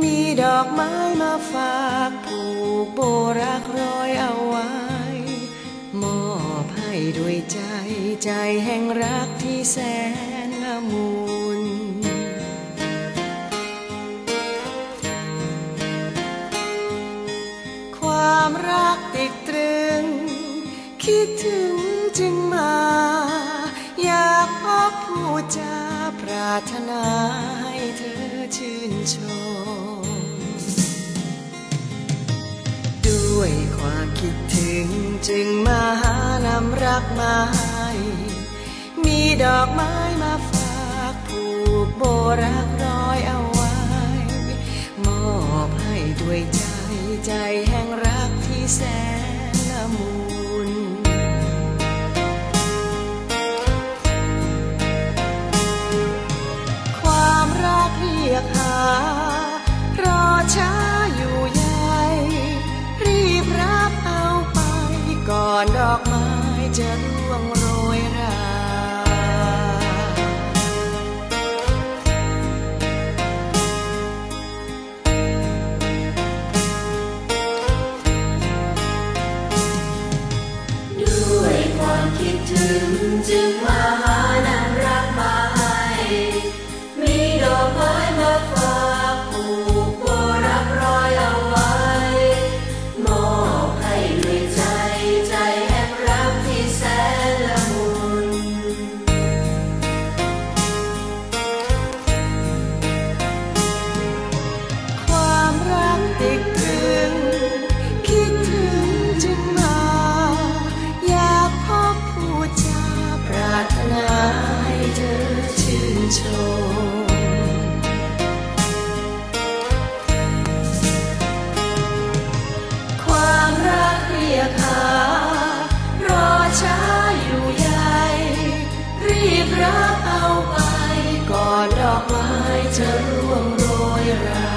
มีดอกไม้มาฝากผูกโบรักร้อยเอาไว้ มอบให้ด้วยใจใจแห่งรักที่แสนละมุนความรักติดตรึง คิดถึงจึงมา อยากพบผู้จาปรารถนา ชม ด้วยความคิดถึงจึงมาหานำรักมาให้มีดอกไม้มาฝากผูกโบรักร้อยเอาไว้ มอบให้ด้วยใจใจแห่งรักที่แสนละมุน ไปก่อนดอกไม้จะร่วงโรยรา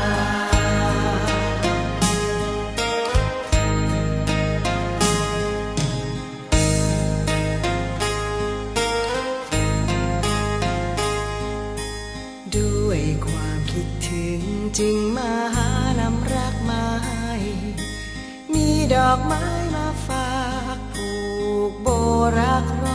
ด้วยความคิดถึงจึงมาหานำรักมาให้ มีดอกไม้มาฝากผูกโบรักรอ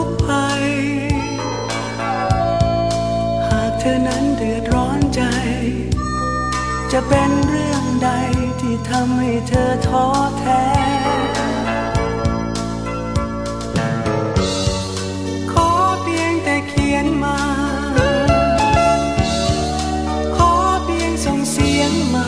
ก เธอนั้นเดือดร้อนใจ จะเป็นเรื่องใดที่ทำให้เธอท้อแท้ ขอเพียงแต่เขียนมา ขอเพียงส่งเสียงมา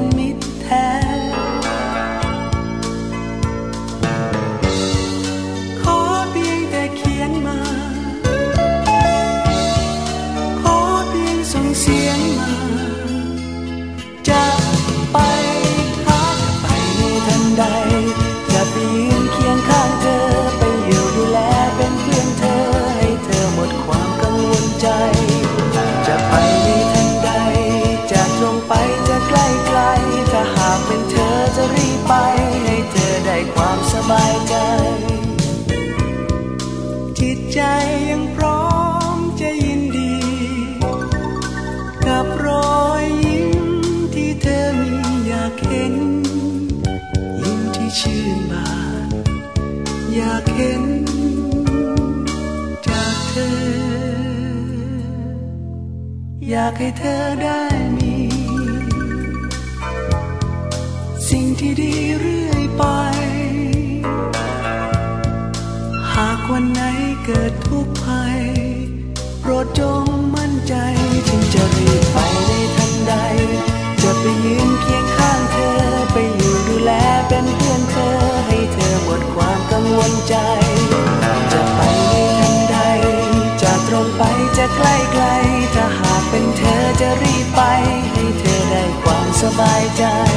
อยากเห็นยิ้มที่ชื่นบานอยากเห็นจากเธอ อยากให้เธอได้มี สิ่งที่ดีเรื่อยไป หากวันไหนเกิดทุกข์ภัย โปรดจงมั่นใจฉันจะรีบไป ควา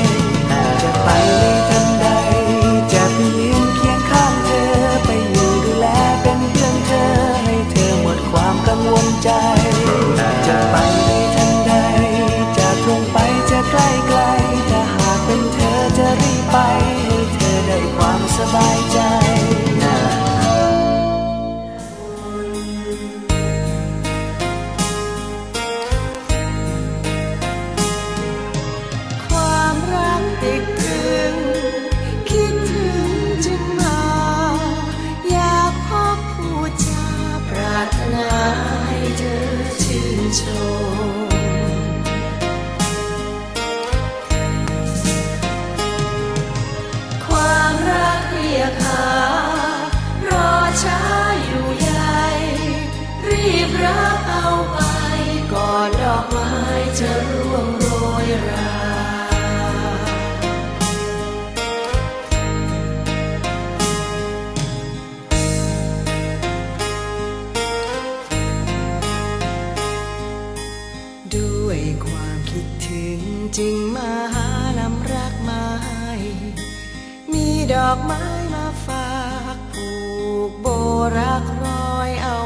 จะร่วงโรยราด้วยความคิดถึงจึงมาหานำรักมาให้ มีดอกไม้มาฝากผูกโบรักรอยเอา